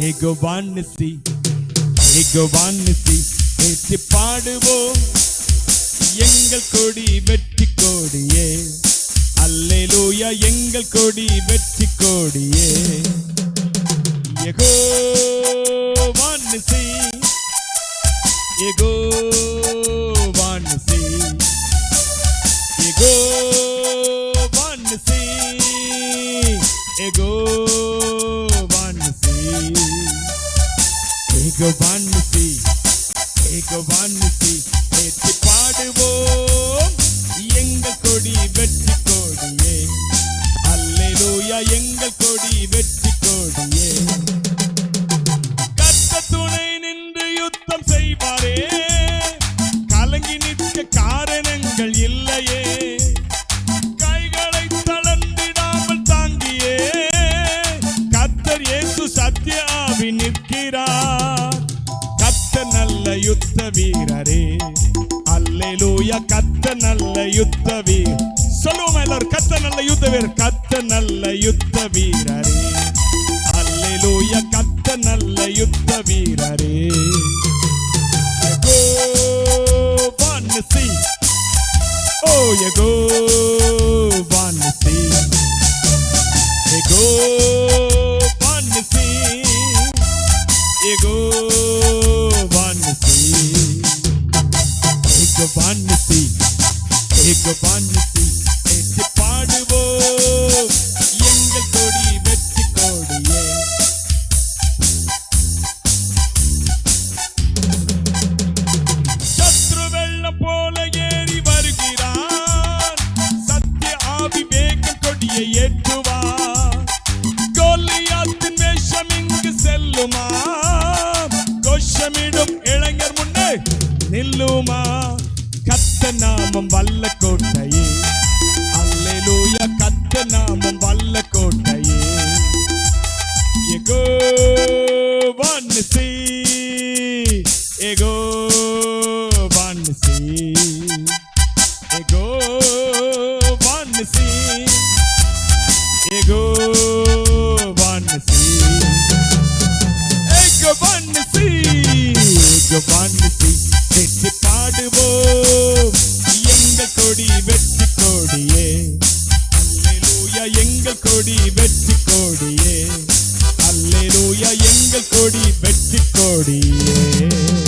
ஏகோவான்சி ஏகோவான்சி பேசி பாடுவோம் எங்கள் கொடி வெற்றி கொடியே. அல்லேலூயா எங்கள் கொடி வெற்றி கொடியே. யெகோவான்சி யெகோவான்சி யெகோவான்சி யெகோவான்சி யெகோவான்சி யெகோவான்சி ஏற்றி பாடுவோம். எங்கள் கொடி வெற்றி கொடியே. அல்லேலூயா எங்கள் கொடி வெற்றி கொடியே. கத்த துணை நின்று யுத்தம் செய்வாரே. கலங்கி நிற்க காரணங்கள் இல்லையே. நல்ல யுத்த வீரரே அல்லேலூயா கத்த நல்ல யுத்த வீர் சொல்லுவோம் எல்லாரும் கத்த நல்ல யுத்த வீரர் கத்த நல்ல யுத்த வீரரே அல்லேலூயா கத்த நல்ல யுத்த வீரரே see. Oh, you go on the sea. You go on the sea. You go. ஏகபான்யத்தை ஏகபான்யத்தை பேசி பாடுவோம் எங்கள் கொடி வெற்றி கொடியே. சத்ரு வெள்ளம் போல ஏறி வருகிறான் சத்திய ஆபிவேகம் கொடியை ஏற்றுவார். கோலியாத்தின் வேஷம் இங்கு செல்லுமா? கோஷமிடும் இளைஞர் முன்னே நில்லுமா? கத்த நாமம் வல்ல கோட்டையே. அல்லேலூய கத்த நாமம் வல்ல கோட்டையே. எகோ வான்சி எகோ வான்சி எகோ வான்சி எகோ வான்சி எகோ வான்சி எகோ வான்சி கொடியே. அல்லேலூயா எங்கள் கொடி வெற்றி கொடியே. அல்லேலூயா எங்கள் கொடி வெற்றி கொடியே.